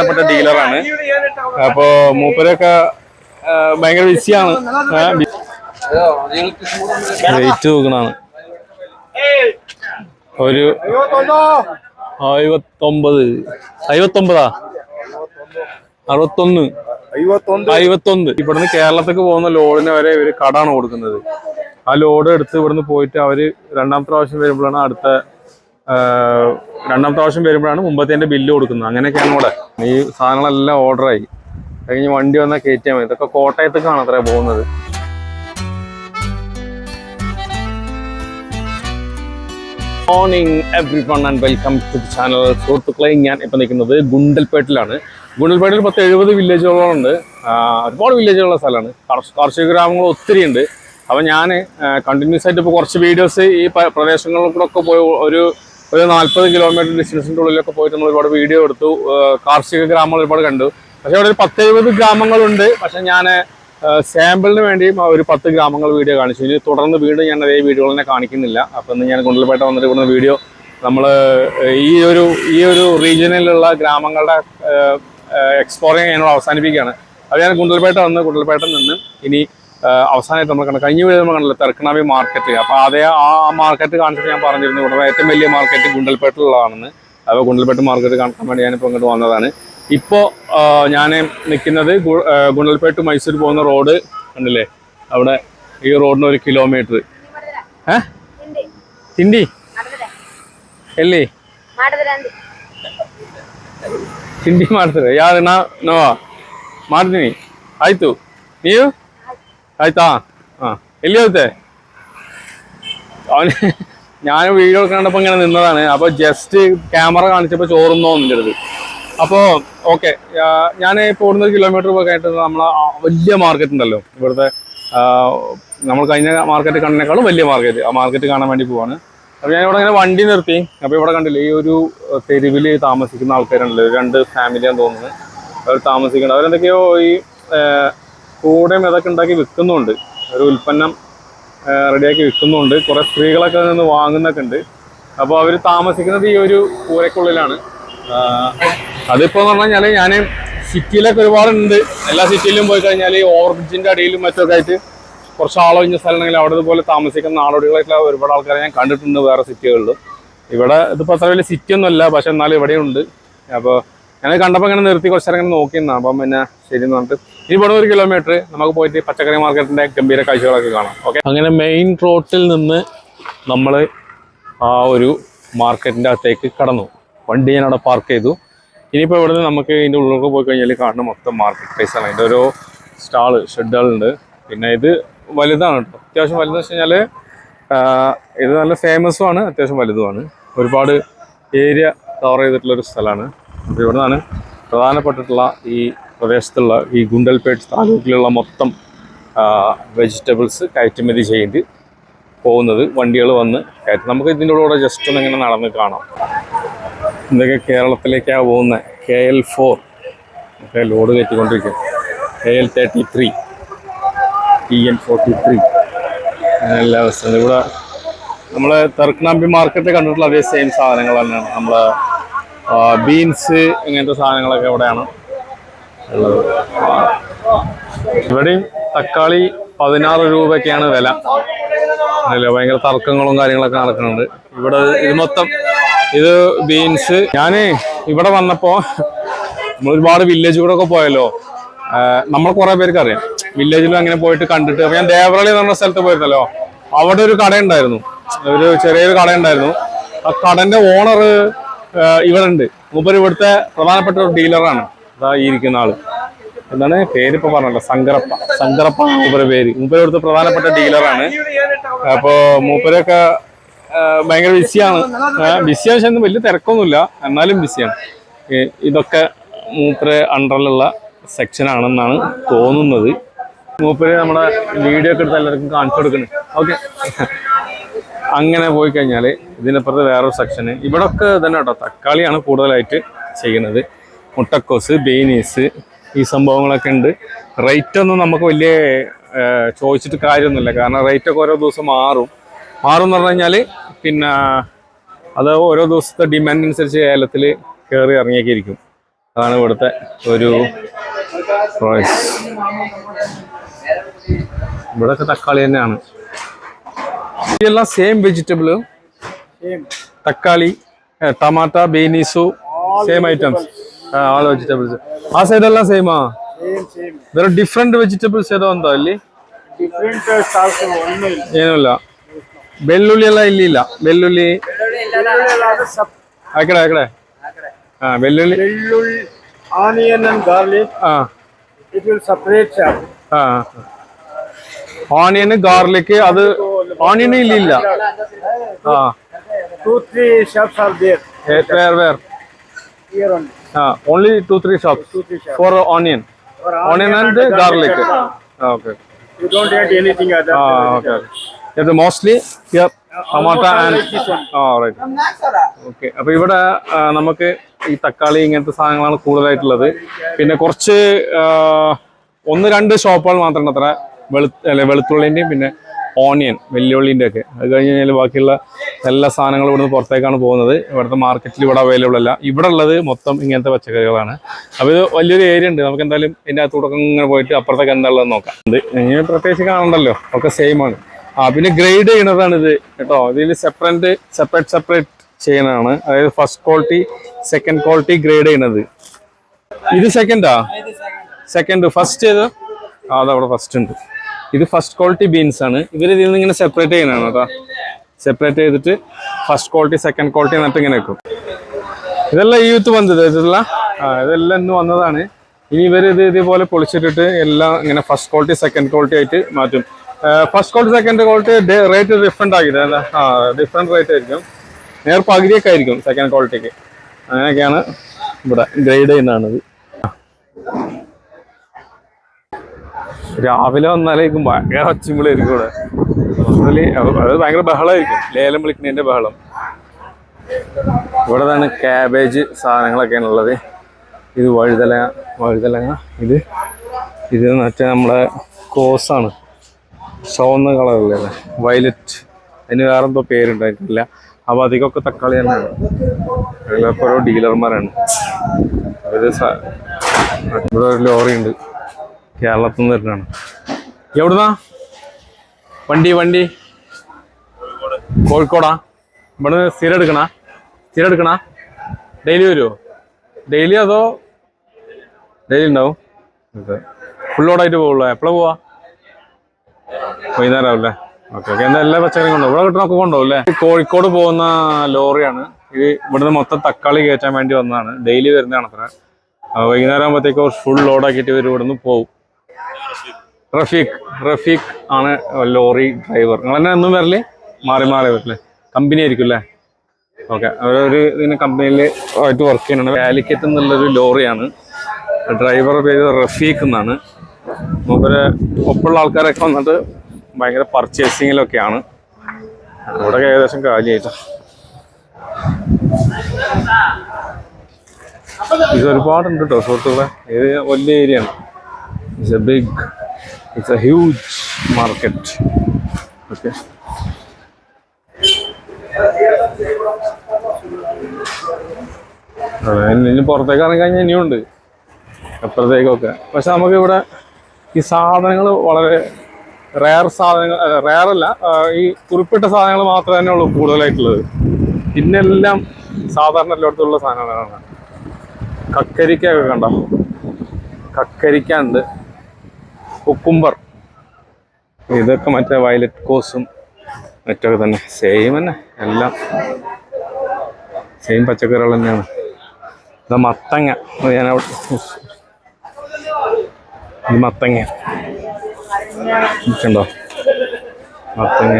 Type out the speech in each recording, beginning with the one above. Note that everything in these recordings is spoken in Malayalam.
പ്രധാനപ്പെട്ട ഡീലറാണ്. അപ്പോ മൂപ്പരൊക്കെ ഭയങ്കര ബിസിയാണ്. വെയിറ്റ് നോക്കണാണ് ഒരു അറുപത്തൊമ്പത് അയ്പത്തൊമ്പതാ? അറുപത്തൊന്ന്. അയ്പത്തൊന്ന്. ഇവിടുന്ന് കേരളത്തേക്ക് പോകുന്ന ലോഡിന് വരെ ഇവർ കടാണ് കൊടുക്കുന്നത്. ആ ലോഡ് എടുത്ത് ഇവിടുന്ന് പോയിട്ട് അവർ രണ്ടാമത്തെ പ്രാവശ്യം വരുമ്പോഴാണ് അടുത്ത രണ്ടാമത്തെ പ്രാവശ്യം വരുമ്പോഴാണ് മുമ്പത്തെ ബില്ല് കൊടുക്കുന്നത്. അങ്ങനെയൊക്കെയാണ് ഇവിടെ. ഈ സാധനങ്ങളെല്ലാം ഓർഡറായി കഴിഞ്ഞ് വണ്ടി വന്നാൽ കയറ്റിയാൽ മതി. ഇതൊക്കെ കോട്ടയത്തേക്കാണ് അത്ര പോകുന്നത്. Morning everyone and welcome to the channel സുഹൃത്തുക്കളെ ഞാൻ ഇപ്പം നിൽക്കുന്നത് ഗുണ്ടൽപേട്ടിലാണ്. ഗുണ്ടൽപേട്ടിൽ പത്ത് എഴുപത് വില്ലേജുകളുണ്ട് ഒരുപാട് വില്ലേജുകളുള്ള സ്ഥലമാണ്. കാർഷ- കാർഷിക ഗ്രാമങ്ങൾ ഒത്തിരി ഉണ്ട്. അപ്പോൾ ഞാൻ കണ്ടിന്യൂസ് ആയിട്ട് ഇപ്പോൾ കുറച്ച് വീഡിയോസ് ഈ പ്രദേശങ്ങളിലൂടെ ഒക്കെ പോയി ഒരു ഒരു നാൽപ്പത് കിലോമീറ്റർ ഡിസ്റ്റൻസിന്റെ ഉള്ളിലൊക്കെ പോയിട്ട് നമ്മൾ ഒരുപാട് വീഡിയോ എടുത്തു. കാർഷിക ഗ്രാമങ്ങൾ ഒരുപാട് കണ്ടു. പക്ഷെ അവിടെ ഒരു പത്ത് എഴുപത് ഗ്രാമങ്ങളുണ്ട്. പക്ഷെ ഞാൻ സാമ്പിളിന് വേണ്ടിയും ഒരു പത്ത് ഗ്രാമങ്ങൾ വീഡിയോ കാണിച്ചു. ഇനി തുടർന്ന് വീണ്ടും ഞാൻ അതേ വീഡിയോകൾ തന്നെ കാണിക്കുന്നില്ല. അപ്പം ഇന്ന് ഞാൻ ഗുണ്ടൽപേട്ട വന്നിട്ട് ഇവിടുന്ന് വീഡിയോ നമ്മൾ ഈ ഒരു ഈ ഒരു റീജിയനിലുള്ള ഗ്രാമങ്ങളുടെ എക്സ്പ്ലോറിങ് ഞാനോട് അവസാനിപ്പിക്കുകയാണ്. അപ്പോൾ ഞാൻ ഗുണ്ടൽപേട്ട വന്ന് ഗുണ്ടൽപേട്ട നിന്ന് ഇനി അവസാനമായിട്ട് നമ്മൾ കണ്ടു കഴിഞ്ഞ വീഡിയോ നമ്മൾ കണ്ടല്ലോ തെർക്കണാവി മാർക്കറ്റ് അപ്പോൾ അതേ ആ മാർക്കറ്റ് കാണിച്ചിട്ട് ഞാൻ പറഞ്ഞിരുന്നു ഇവിടെ ഏറ്റവും വലിയ മാർക്കറ്റ് ഗുണ്ടൽപേട്ടിലുള്ളതാണെന്ന് അപ്പോൾ ഗുണ്ടൽപേട്ട് മാർക്കറ്റ് കാണിക്കാൻ വേണ്ടി ഞാനിപ്പോൾ ഇങ്ങോട്ട് വന്നതാണ് ഇപ്പോൾ ഞാൻ നിൽക്കുന്നത് ഗു- ആ, ഗുണ്ടൽപേട്ട് മൈസൂർ പോകുന്ന റോഡ് കണ്ടില്ലേ അവിടെ ഈ റോഡിന് ഒരു കിലോമീറ്റർ ഏ ತಿಂಡಿ ಎಲ್ಲಿ ಮಾಡಿದ್ರಂದಿ ತಿಂಡಿ ಮಾಡ್ತಾರೆ ಯಾರು ನಾ ನೋವಾ ಮಾಡ್ತೀನಿ ಆಯ್ತು ನೀವು ಆಯ್ತಾ ಹಾಂ ಎಲ್ಲಿ ಹೋಗುತ್ತೆ അവന് ഞാൻ വീഡിയോ കണ്ടപ്പോൾ ഇങ്ങനെ നിന്നതാണ് അപ്പോൾ ജസ്റ്റ് ക്യാമറ കാണിച്ചപ്പോൾ ചോറും തോന്നിൻ്റെ അടുത്ത് അപ്പോൾ ഓക്കെ ഞാൻ ഇപ്പോൾ ഇവിടുന്ന് ഒരു കിലോമീറ്റർ പോയി കഴിഞ്ഞിട്ട് നമ്മളെ ആ വലിയ മാർക്കറ്റ് ഉണ്ടല്ലോ ഇവിടുത്തെ ആ, നമ്മൾ കഴിഞ്ഞ മാർക്കറ്റ് കണ്ടതിനേക്കാളും വലിയ മാർക്കറ്റ് ആ മാർക്കറ്റ് കാണാൻ വേണ്ടി പോവാണ് അപ്പോൾ ഞാൻ ഇവിടെ ഇങ്ങനെ വണ്ടി നിർത്തി അപ്പോൾ ഇവിടെ കണ്ടില്ലേ ഈ ഒരു തെരുവിൽ താമസിക്കുന്ന ആൾക്കാരുണ്ടല്ലോ ഒരു രണ്ട് ഫാമിലിയാന്ന് തോന്നുന്നത് അവർ താമസിക്കുന്നത് അവരെന്തൊക്കെയോ ഈ ആ, കൂടെയും ഇതൊക്കെ ഉണ്ടാക്കി വിൽക്കുന്നുണ്ട്. ഒരു ഉൽപ്പന്നം റെഡിയാക്കി വിൽക്കുന്നുണ്ട്. കുറേ സ്ത്രീകളൊക്കെ നിന്ന് വാങ്ങുന്നൊക്കെ ഉണ്ട്. അപ്പോൾ അവർ താമസിക്കുന്നത് ഈ ഒരു കൂരക്കുള്ളിലാണ് അതിപ്പോൾ എന്ന് പറഞ്ഞു കഴിഞ്ഞാൽ ഞാൻ സിറ്റിയിലൊക്കെ ഒരുപാടുണ്ട്. എല്ലാ സിറ്റിയിലും പോയി കഴിഞ്ഞാൽ ഈ ഓർബിജിന്റെ അടിയിലും മറ്റൊക്കെ ആയിട്ട് കുറച്ച് ആളൊഴിഞ്ഞ സ്ഥലമാണെങ്കിൽ അവിടെ ഇതുപോലെ താമസിക്കുന്ന നാടോടികളായിട്ടുള്ള ഒരുപാട് ആൾക്കാരെ ഞാൻ കണ്ടിട്ടുണ്ട് വേറെ സിറ്റികളിലും. ഇവിടെ ഇതിപ്പോൾ അത്ര വലിയ സിറ്റി ഒന്നുമല്ല പക്ഷെ എന്നാലും ഇവിടെയുണ്ട്. അപ്പോൾ ഞാൻ കണ്ടപ്പോൾ ഇങ്ങനെ നിർത്തി കുറച്ച് നേരം ഇങ്ങനെ നോക്കിയിരുന്ന അപ്പം പിന്നെ ശരി എന്ന് പറഞ്ഞിട്ട് ഇനി ഇവിടെ ഒരു കിലോമീറ്റർ നമുക്ക് പോയിട്ട് പച്ചക്കറി മാർക്കറ്റിന്റെ ഗംഭീര കാഴ്ചകളൊക്കെ കാണാം. ഓക്കെ അങ്ങനെ മെയിൻ റോട്ടിൽ നിന്ന് നമ്മൾ ആ ഒരു മാർക്കറ്റിന്റെ അകത്തേക്ക് കടന്നു. വണ്ടി ഞാൻ അവിടെ പാർക്ക് ചെയ്തു. ഇനിയിപ്പോൾ ഇവിടെ നിന്ന് നമുക്ക് ഇതിന്റെ ഉള്ളിലേക്ക് പോയി കഴിഞ്ഞാൽ കാണുന്ന മൊത്തം മാർക്കറ്റ് പ്ലേസ് ആണ്. ഇതിന്റെ ഓരോ സ്റ്റാൾ ഷെഡുകളുണ്ട് പിന്നെ ഇത് വലുതാണ് കേട്ടോ. അത്യാവശ്യം വലുതെന്ന് വെച്ച് കഴിഞ്ഞാൽ ഇത് നല്ല ഫേമസും ആണ് അത്യാവശ്യം വലുതുമാണ്. ഒരുപാട് ഏരിയ കവർ ചെയ്തിട്ടുള്ളൊരു സ്ഥലമാണ്. അപ്പോൾ ഇവിടെ നിന്നാണ് പ്രധാനപ്പെട്ടിട്ടുള്ള ഈ പ്രദേശത്തുള്ള ഈ ഗുണ്ടൽപേട്ട് താലൂക്കിലുള്ള മൊത്തം വെജിറ്റബിൾസ് കയറ്റുമതി ചെയ്ത് പോകുന്നത് വണ്ടികൾ വന്ന് കയറ്റി. നമുക്ക് ഇതിന്റെ കൂടെ ജസ്റ്റ് ഒന്ന് ഇങ്ങനെ നടന്ന് കാണാം. ഇതൊക്കെ കേരളത്തിലേക്കാണ് പോകുന്നത് കെ എൽ ഫോർ. ഒക്കെ load കയറ്റിക്കൊണ്ടിരിക്കും. K L thirty three. T N forty three. എല്ലാ അവസ്ഥ ഇവിടെ നമ്മൾ തെർക്കനാമ്പി മാർക്കറ്റ് കണ്ടിട്ടുള്ള അതേ സെയിം സാധനങ്ങൾ തന്നെയാണ്. നമ്മൾ ബീൻസ് ഇങ്ങനത്തെ സാധനങ്ങളൊക്കെ ഇവിടെയാണ് ഉള്ളത്. ഇവിടെയും തക്കാളി പതിനാറ് രൂപയ്ക്കാണ് വില. അല്ല ഭയങ്കര തർക്കങ്ങളും കാര്യങ്ങളൊക്കെ നടക്കുന്നുണ്ട്. ഇവിടെ ഇത് മൊത്തം ഇത് ബീൻസ്. ഞാൻ ഇവിടെ വന്നപ്പോൾ നമ്മൾ ഒരുപാട് വില്ലേജ് കൂടെ ഒക്കെ പോയല്ലോ നമ്മൾ കുറേ പേർക്ക് അറിയാം. വില്ലേജിലും അങ്ങനെ പോയിട്ട് കണ്ടിട്ട്. ഞാൻ ദേവറളി എന്ന സ്ഥലത്ത് പോയിരുന്നല്ലോ. അവിടെ ഒരു കട ഉണ്ടായിരുന്നു ഒരു ചെറിയൊരു കട ഉണ്ടായിരുന്നു ആ കടന്റെ ഓണർ ഇവിടെ ഉണ്ട് മൂപ്പര് ഇവിടുത്തെ പ്രധാനപ്പെട്ട ഒരു ഡീലറാണ്. അതാ ഈ ഇരിക്കുന്ന ആൾ. എന്താണ്? പേരിപ്പോ പറഞ്ഞല്ലോ ശങ്കരപ്പ ശങ്കരപ്പ മൂപ്പര പേര്. മൂപ്പര് ഇവിടുത്തെ പ്രധാനപ്പെട്ട ഡീലറാണ്. അപ്പോ മൂപ്പരൊക്കെ ഭയങ്കര ബിസിയാണ്. ബിസിയാണ് പക്ഷെ വലിയ തിരക്കൊന്നുമില്ല. എന്നാലും ബിസിയാണ്. ഇതൊക്കെ മൂപ്പര് അണ്ടറിലുള്ള സെക്ഷൻ ആണെന്നാണ് തോന്നുന്നത്. മൂപ്പര് നമ്മുടെ വീഡിയോ ഒക്കെ എടുത്ത് എല്ലാവർക്കും കാണിച്ചു കൊടുക്കുന്നത് ഓക്കെ. അങ്ങനെ പോയി കഴിഞ്ഞാൽ ഇതിനപ്പുറത്ത് വേറൊരു സെക്ഷന് ഇവിടെ ഒക്കെ തന്നെ കേട്ടോ. തക്കാളിയാണ് കൂടുതലായിട്ട് ചെയ്യുന്നത്. മുട്ടക്കോസ് ബീനീസ് ഈ സംഭവങ്ങളൊക്കെ ഉണ്ട്. റേറ്റ് ഒന്നും നമുക്ക് വലിയ ചോദിച്ചിട്ട് കാര്യമൊന്നുമില്ല. കാരണം റേറ്റ് ഒക്കെ ഓരോ ദിവസം മാറും. മാറും എന്ന് പറഞ്ഞു കഴിഞ്ഞാൽ പിന്നെ അത് ഓരോ ദിവസത്തെ ഡിമാൻഡ് അനുസരിച്ച് ഏലത്തിൽ കയറി ഇറങ്ങിയൊക്കെ ഇരിക്കും. അതാണ് ഇവിടുത്തെ ഒരു പ്രൈസ് ഇവിടെയൊക്കെ തക്കാളി തന്നെയാണ്. ഇതെല്ലാം സെയിം വെജിറ്റബിൾ തക്കാളി tomato beans same items all vegetables ആ സൈഡ് എല്ലാം സെയിമാ വേറെ ഡിഫറെന്റ് വെജിറ്റബിൾസ് ഏതോ എന്താ ഇല്ല ഏനുമില്ല വെല്ലുള്ളി എല്ലാം ഇല്ല ഇല്ല വെല്ലുള്ളി അയക്കടെ അയക്കടെ ആ വെല്ലുള്ളി. വെല്ലുള്ളി onion and garlic ah. It will separate ah onion garlic അത് ಆನಿಯನ್ ಇಲ್ಲಿ ಇಲ್ಲ ಹಾ two three shops are there where where here only ಹಾ only two three shops two three shops for onion For onion onion and garlic uh, okay you don't add anything other ah than okay ഇത് mostly tomato and ah right okay അപ്പൊ ഇവിടെ ആ, നമുക്ക് ഈ തക്കാളി ഇങ്ങനത്തെ സാധനങ്ങളാണ് കൂടുതലായിട്ടുള്ളത് പിന്നെ കുറച്ച് ആ, ഒന്ന് രണ്ട് ഷോപ്പുകൾ മാത്രമാണ് അത്ര വെളു അല്ലെ വെളുത്തുള്ളിൻ്റെയും പിന്നെ ഓണിയൻ വെല്ലുവിളിന്റെ ഒക്കെ. അത് കഴിഞ്ഞ് കഴിഞ്ഞാൽ ബാക്കിയുള്ള എല്ലാ സാധനങ്ങളും ഇവിടുന്ന് പുറത്തേക്കാണ് പോകുന്നത്. ഇവിടുത്തെ മാർക്കറ്റിൽ ഇവിടെ അവൈലബിൾ അല്ല. ഇവിടെ ഉള്ളത് മൊത്തം ഇങ്ങനത്തെ പച്ചക്കറികളാണ്. അപ്പോൾ ഇത് വലിയൊരു ഏരിയ ഉണ്ട്. നമുക്ക് എന്തായാലും ഇതിന്റെ അകത്തൂടെ ഇങ്ങനെ പോയിട്ട് അപ്പുറത്തേക്ക് എന്താണുള്ളത് നോക്കാം. ഇത് ഇങ്ങനെ പ്രത്യേകിച്ച് കാണണ്ടല്ലോ. ഒക്കെ സെയിം ആണ്. ആ പിന്നെ ഗ്രേഡ് ചെയ്യണതാണ് ഇത് കേട്ടോ. ഇതിൽ സെപ്പറേറ്റ് സെപ്പറേറ്റ് സെപ്പറേറ്റ് ചെയ്യണതാണ് അതായത് first quality second quality grade ചെയ്യണത്. ഇത് സെക്കൻഡാ സെക്കൻഡ് ഫസ്റ്റ് ചെയ്ത് അതവിടെ ഫസ്റ്റ് ഉണ്ട്. ഇത് ഫസ്റ്റ് ക്വാളിറ്റി ബീൻസ് ആണ്. ഇവർ ഇതിൽ നിന്ന് ഇങ്ങനെ സെപ്പറേറ്റ് ചെയ്യുന്നതാണ് കേട്ടോ. സെപ്പറേറ്റ് ചെയ്തിട്ട് ഫസ്റ്റ് ക്വാളിറ്റി സെക്കൻഡ് ക്വാളിറ്റി എന്നിട്ട് ഇങ്ങനെ വെക്കും. ഇതെല്ലാം ഈ യൂത്ത് വന്നത് ഇതെല്ലാം? ഇതെല്ലാം ഇന്ന് വന്നതാണ്. ഇനി ഇവർ ഇത് ഇതേപോലെ പൊളിച്ചിട്ടിട്ട് എല്ലാം ഇങ്ങനെ ഫസ്റ്റ് ക്വാളിറ്റി സെക്കൻഡ് ക്വാളിറ്റി ആയിട്ട് മാറ്റും. First quality second quality rate different ആക്കിയിട്ട് ആ ഡിഫറെന്റ് റേറ്റ് ആയിരിക്കും. നേർ പകുതിയൊക്കെ ആയിരിക്കും സെക്കൻഡ് ക്വാളിറ്റിക്ക് അങ്ങനെയൊക്കെയാണ് ഇവിടെ ഗ്രേഡ് ചെയ്യുന്നതാണിത്. രാവിലെ വന്നാലേക്കും ഭയങ്കര ഒച്ചമ്പിളായിരിക്കും ഇവിടെ. മൊത്തത്തിൽ അത് ഭയങ്കര ബഹളമായിരിക്കും. ലേലം വിളിക്കുന്നതിന്റെ ബഹളം. ഇവിടെ നിന്നാണ് ക്യാബേജ് സാധനങ്ങളൊക്കെയാണ് ഉള്ളത്. ഇത് വഴുതലങ്ങ വഴുതലങ്ങ ഇത് ഇത് മറ്റേ നമ്മളെ കോസാണ്. ചുവന്ന കളറല്ലേ വയലറ്റ് അതിന് വേറെ എന്തോ പേരുണ്ടായിട്ടില്ല. അപ്പോൾ അധികമൊക്കെ തക്കാളി തന്നെയാണ്. അതിലൊക്കെ ഓരോ ഡീലർമാരാണ് അവർ ഇവിടെ ഒരു ലോറി ഉണ്ട് കേരളത്തിൽ നിന്ന് വരുന്നതാണ്. എവിടുന്നാ? വണ്ടി വണ്ടി. കോഴിക്കോടാ. ഇവിടുന്ന് സ്ഥിരം എടുക്കണ? സ്ഥിരം എടുക്കണ? ഡെയിലി വരുമോ ഡെയിലി അതോ ഡെയിലി ഉണ്ടാവും? ലോഡായിട്ട് പോകുള്ളൂ. എപ്പോഴാ പോവാ? വൈകുന്നേരം ആവില്ലേ? Okay okay. എന്താ എല്ലാ പച്ചക്കറിയും കൊണ്ടോ ഇവിടെ കിട്ടണൊക്കെ കൊണ്ടുപോകും അല്ലേ? കോഴിക്കോട് പോകുന്ന ലോറിയാണ്. ഇത് ഇവിടുന്ന് മൊത്തം തക്കാളി കയറ്റാൻ വേണ്ടി വന്നതാണ്. ഡെയിലി വരുന്നതാണ് അത്ര. വൈകുന്നേരം ആകുമ്പോഴത്തേക്ക് ഫുൾ ലോഡാക്കിയിട്ട് ഇവർ ഇവിടുന്ന് പോകും റഫീഖ് റഫീഖ് ആണ് ലോറി ഡ്രൈവർ നിങ്ങൾ തന്നെ എന്നും വരില്ലേ മാറി മാറി വരില്ലേ കമ്പനി ആയിരിക്കും അല്ലേ? ഓക്കെ അവരൊരു ഇതിന് കമ്പനിയിൽ ആയിട്ട് വർക്ക് ചെയ്യുന്നുണ്ട്. കാലിക്കറ്റ് എന്നുള്ളൊരു ലോറിയാണ്. ഡ്രൈവർ പേര് റഫീഖ് എന്നാണ്. മൂപ്പര് ഒപ്പുള്ള ആൾക്കാരൊക്കെ വന്നിട്ട് ഭയങ്കര പർച്ചേസിങ്ങിലൊക്കെയാണ് ഇവിടെ ഏകദേശം കാലിയായിട്ടാ ഇത് ഒരുപാടുണ്ട് കേട്ടോ സുഹൃത്തുക്കളെ. ഇത് വലിയ ഏരിയ ആണ്. It's a big it's a huge market. Okay. ഇനി പുറത്തേക്ക് ഇറങ്ങി കഴിഞ്ഞാൽ ഇനിയുണ്ട് അപ്പുറത്തേക്കൊക്കെ. പക്ഷെ നമുക്ക് ഇവിടെ ഈ സാധനങ്ങൾ വളരെ റെയർ സാധനങ്ങൾ റെയർ അല്ല ഈ കുറിപ്പിട്ട സാധനങ്ങൾ മാത്രമേ തന്നെ ഉള്ളൂ കൂടുതലായിട്ടുള്ളത്. പിന്നെല്ലാം സാധാരണ എല്ലായിടത്തുള്ള സാധനങ്ങളാണ്. കക്കരിക്കൊക്കെ കണ്ടോ? കക്കരിക്ക ഉണ്ട്. കുക്കുംബർ. ഇതൊക്കെ മറ്റേ വയലറ്റ് കോസും മറ്റൊക്കെ തന്നെ. സെയിം തന്നെ. എല്ലാം സെയിം പച്ചക്കറികൾ തന്നെയാണ്. ഇത് മത്തങ്ങ. ഞാൻ അവിടെ ഇത് മത്തങ്ങ. മത്തങ്ങ.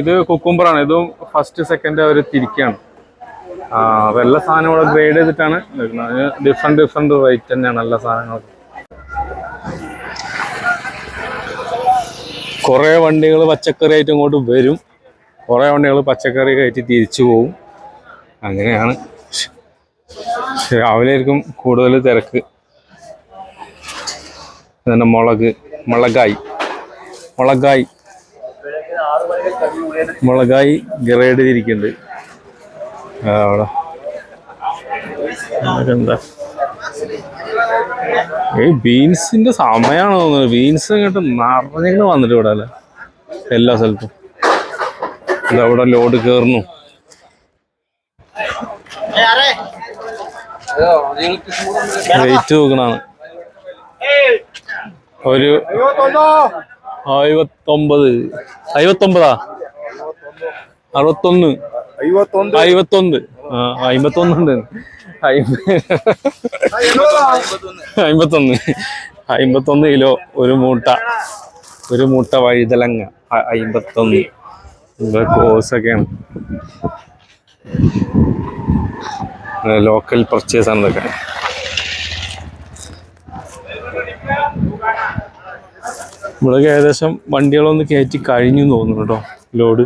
ഇത് കുക്കുംബറാണ്. ഇതും ഫസ്റ്റ് സെക്കൻഡ് അവർ തിരിക്കുകയാണ് ആ അപ്പൊ എല്ലാ സാധനവും ഗ്രേഡ് ചെയ്തിട്ടാണ് എടുക്കുന്നത്. അതിന് ഡിഫറെന്റ് ഡിഫറെന്റ് റേറ്റ് തന്നെയാണ് എല്ലാ സാധനങ്ങൾക്കും കുറേ വണ്ടികൾ പച്ചക്കറി ആയിട്ട് ഇങ്ങോട്ട് വരും. കുറേ വണ്ടികൾ പച്ചക്കറി കയറ്റി തിരിച്ചു പോവും. അങ്ങനെയാണ്. രാവിലെ ആയിരിക്കും കൂടുതൽ തിരക്ക്. പിന്നെ മുളക് മുളകായി. മുളകായി. മുളകായി ഗ്രേഡ് ചെയ്തിരിക്കുന്നുണ്ട്. ബീൻസിന്റെ സമയമാണ് തോന്നുന്നത് ബീൻസ് ഇങ്ങോട്ട് നിറഞ്ഞിങ്ങനെ വന്നിട്ട് ഇവിടെ അല്ലേ? എല്ലാ സ്ഥലത്തും. ഇതവിടെ ലോഡ് കയറുന്നു വെയിറ്റ് നോക്കണാണ് ഒരു അയ്പത്തൊമ്പത്. അയ്പത്തൊമ്പതാ? അറുപത്തൊന്ന്. ಐವತ್ತೊಂದು അയ്പത്തൊന്ന് ആ അയ്പത്തൊന്നുണ്ട് അയ്പത്തൊന്ന് അയ്പത്തൊന്ന് കിലോ ഒരു മൂട്ട ഒരു മൂട്ട വഴുതലങ്ങ അ- അയ്പത്തൊന്ന് ഇവിടെ കോസൊക്കെയാണ് ലോക്കൽ പർച്ചേസ് ആണ് ഇതൊക്കെ ഇവിടെ ഏകദേശം വണ്ടികളൊന്ന് കയറ്റി കഴിഞ്ഞു എന്ന് തോന്നുന്നു കേട്ടോ ലോഡ്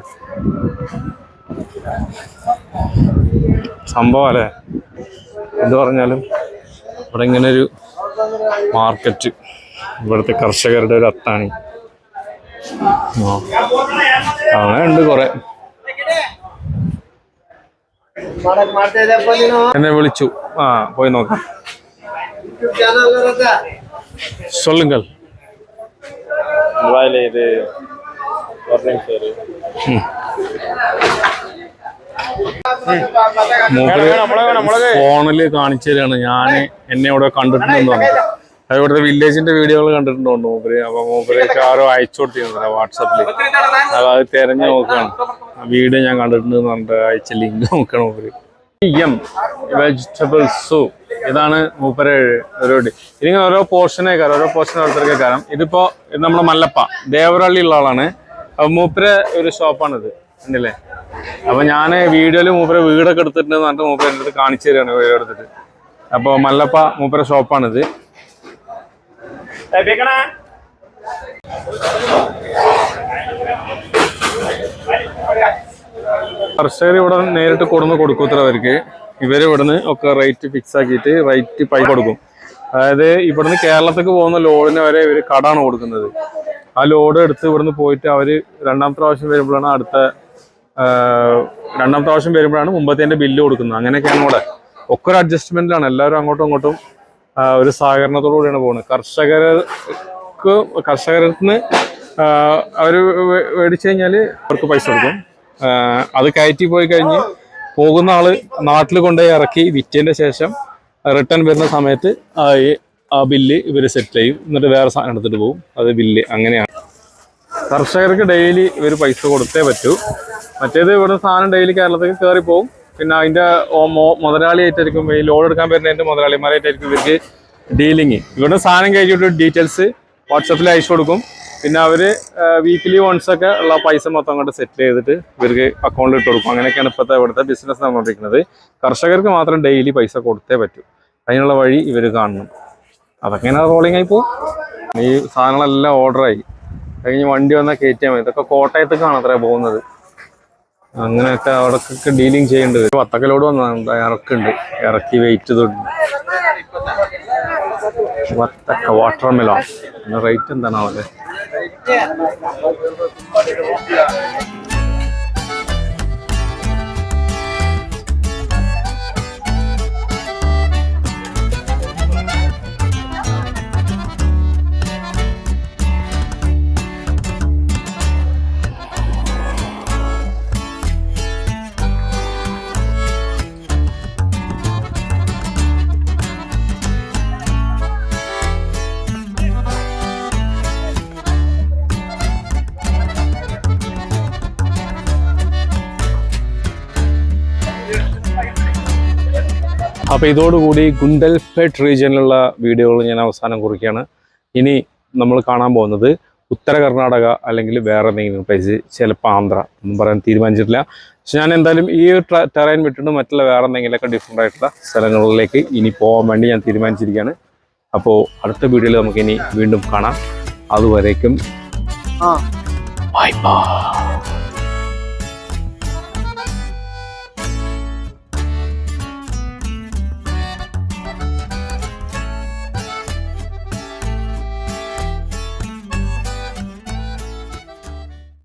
സംഭവം അല്ലേ എന്ത് പറഞ്ഞാലും ഇവിടെ ഇങ്ങനെ ഒരു മാർക്കറ്റ്. ഇവിടുത്തെ കർഷകരുടെ ഒരു അത്താണി. കാണാനുണ്ട് കുറെ. എന്നെ വിളിച്ചു. ആ പോയി നോക്കാം. சொல்லுங்கள் மொபைல் ഫോണിൽ കാണിച്ചു തരാണ്. ഞാൻ എന്നെ ഇവിടെ കണ്ടിട്ടുണ്ടെന്ന് പറഞ്ഞു. അത് ഇവിടുത്തെ വില്ലേജിന്റെ വീഡിയോകൾ കണ്ടിട്ടുണ്ടോ മൂപ്പര് അപ്പൊ മൂപ്പരേക്ക് ആരോ അയച്ചു കൊടുത്തിരുന്നില്ല വാട്സപ്പിൽ അപ്പൊ അത് തെരഞ്ഞു നോക്കുകയാണ് വീഡിയോ ഞാൻ കണ്ടിട്ടുണ്ട് പറഞ്ഞിട്ട് അയച്ച ലിങ്ക് നോക്കണം മൂപ്പര് എം വെജിറ്റബിൾ സൂപ്പ് ഇതാണ് മൂപ്പര ഒരു ഇതിങ്ങനെ ഓരോ പോർഷനേ കയറും ഓരോ പോർഷൻ ഓരോരുത്തർക്കേ കയറും ഇതിപ്പോ നമ്മുടെ മല്ലപ്പ. ദേവരള്ളി ഉള്ള ആളാണ്. മൂപ്പര ഒരു ഷോപ്പാണിത് ഉണ്ടല്ലേ അപ്പൊ ഞാൻ വീഡിയോയിൽ മൂപ്പര വീടൊക്കെ എടുത്തിട്ടുണ്ട് പറഞ്ഞിട്ട് മൂപ്പര അടുത്ത് കാണിച്ചു തരുകയാണ് വീഡിയോ എടുത്തിട്ട്. അപ്പോൾ മല്ലപ്പ മൂപ്പര ഷോപ്പാണിത്. കർഷകർ ഇവിടെ നേരിട്ട് കൊടുന്ന് കൊടുക്കൂത്ര അവർക്ക് ഇവർ ഇവിടുന്ന് ഒക്കെ റേറ്റ് ഫിക്സ് ആക്കിയിട്ട് റേറ്റ് പൈ കൊടുക്കും. അതായത് ഇവിടുന്ന് കേരളത്തിലേക്ക് പോകുന്ന ലോഡിന് വരെ ഇവർ കടാണ് കൊടുക്കുന്നത്. ആ ലോഡ് എടുത്ത് ഇവിടുന്ന് പോയിട്ട് അവർ രണ്ടാമത്തെ പ്രാവശ്യം വരുമ്പോഴാണ് അടുത്ത രണ്ടാമത്തെ പ്രാവശ്യം വരുമ്പോഴാണ് മുമ്പത്തേന്റെ ബില്ല് കൊടുക്കുന്നത്. അങ്ങനെയൊക്കെയാണ് ഇവിടെ. ഒക്കെ ഒരു അഡ്ജസ്റ്റ്മെന്റിലാണ് എല്ലാവരും അങ്ങോട്ടും ഇങ്ങോട്ടും ഒരു സഹകരണത്തോടു കൂടിയാണ് പോകുന്നത്. കർഷകർക്ക് കർഷകരിൽ നിന്ന് അവർ മേടിച്ചു കഴിഞ്ഞാൽ അവർക്ക് പൈസ കൊടുക്കും. അത് കയറ്റി പോയി കഴിഞ്ഞ് പോകുന്ന ആൾ നാട്ടിൽ കൊണ്ടുപോയി ഇറക്കി വിറ്റതിന്റെ ശേഷം റിട്ടേൺ വരുന്ന സമയത്ത് ആ ബില്ല് ഇവർ സെറ്റ് ചെയ്യും. എന്നിട്ട് വേറെ സാധനം എടുത്തിട്ട് പോകും. അത് ബില്ല് അങ്ങനെയാണ്. കർഷകർക്ക് ഡെയിലി ഇവർ പൈസ കൊടുത്തേ പറ്റൂ. മറ്റേത് ഇവിടെ സാധനം ഡെയിലി കേരളത്തിലേക്ക് കയറി പോകും പിന്നെ അതിന്റെ മുതലാളിയായിട്ടായിരിക്കും ഈ ലോഡ് എടുക്കാൻ വരുന്നതിന്റെ മുതലാളിമാരായിട്ടായിരിക്കും ഇവർക്ക് ഡീലിങ് ഇവിടെ സാധനം കഴിഞ്ഞിട്ട് ഡീറ്റെയിൽസ് വാട്സപ്പിൽ അയച്ചു കൊടുക്കും. പിന്നെ അവർ വീക്കിലി വൺസ് ഒക്കെ ഉള്ള പൈസ മൊത്തം അങ്ങോട്ട് സെറ്റ് ചെയ്തിട്ട് ഇവർക്ക് അക്കൗണ്ടിൽ ഇട്ട് കൊടുക്കും. അങ്ങനെയൊക്കെയാണ് ഇപ്പോഴത്തെ ഇവിടുത്തെ ബിസിനസ് നടന്നുകൊണ്ടിരിക്കുന്നത്. കർഷകർക്ക് മാത്രം ഡെയിലി പൈസ കൊടുത്തേ പറ്റൂ. അതിനുള്ള വഴി ഇവർ കാണണം. അതൊക്കെ ഇങ്ങനെ റോളിംഗ് ആയി പോകും ഈ സാധനങ്ങളെല്ലാം ഓർഡറായി കഴിഞ്ഞ് വണ്ടി വന്നാൽ കയറ്റിയാൽ മതി. ഇതൊക്കെ കോട്ടയത്തേക്കാണ് അത്ര പോകുന്നത്. അങ്ങനെയൊക്കെ അവിടേക്കൊക്കെ ഡീലിങ് ചെയ്യേണ്ടത് വത്തക്കലോട് വന്ന ഇറക്കുണ്ട്. ഇറക്കി വെയിറ്റ് തൊട്ട് വത്തക്ക വാട്ടർ മെലോൺ റേറ്റ് എന്താണാവല്ലേ അപ്പോൾ ഇതോടുകൂടി ഗുണ്ടൽപേട്ട് റീജിയനിലുള്ള വീഡിയോകൾ ഞാൻ അവസാനം കുറിക്കുകയാണ്. ഇനി നമ്മൾ കാണാൻ പോകുന്നത് ഉത്തര കർണാടക അല്ലെങ്കിൽ വേറെ എന്തെങ്കിലും പ്ലേസ് ചിലപ്പോൾ ആന്ധ്ര ഒന്നും പറയാൻ തീരുമാനിച്ചിട്ടില്ല. പക്ഷെ ഞാൻ എന്തായാലും ഈ ഒരു ടെറൈൻ വിട്ടിട്ട് മറ്റുള്ള വേറെ എന്തെങ്കിലുമൊക്കെ ഡിഫറെന്റ് ആയിട്ടുള്ള സ്ഥലങ്ങളിലേക്ക് ഇനി പോകാൻ വേണ്ടി ഞാൻ തീരുമാനിച്ചിരിക്കുകയാണ്. അപ്പോൾ അടുത്ത വീഡിയോയിൽ നമുക്ക് ഇനി വീണ്ടും കാണാം. അതുവരേക്കും ആ. Bye bye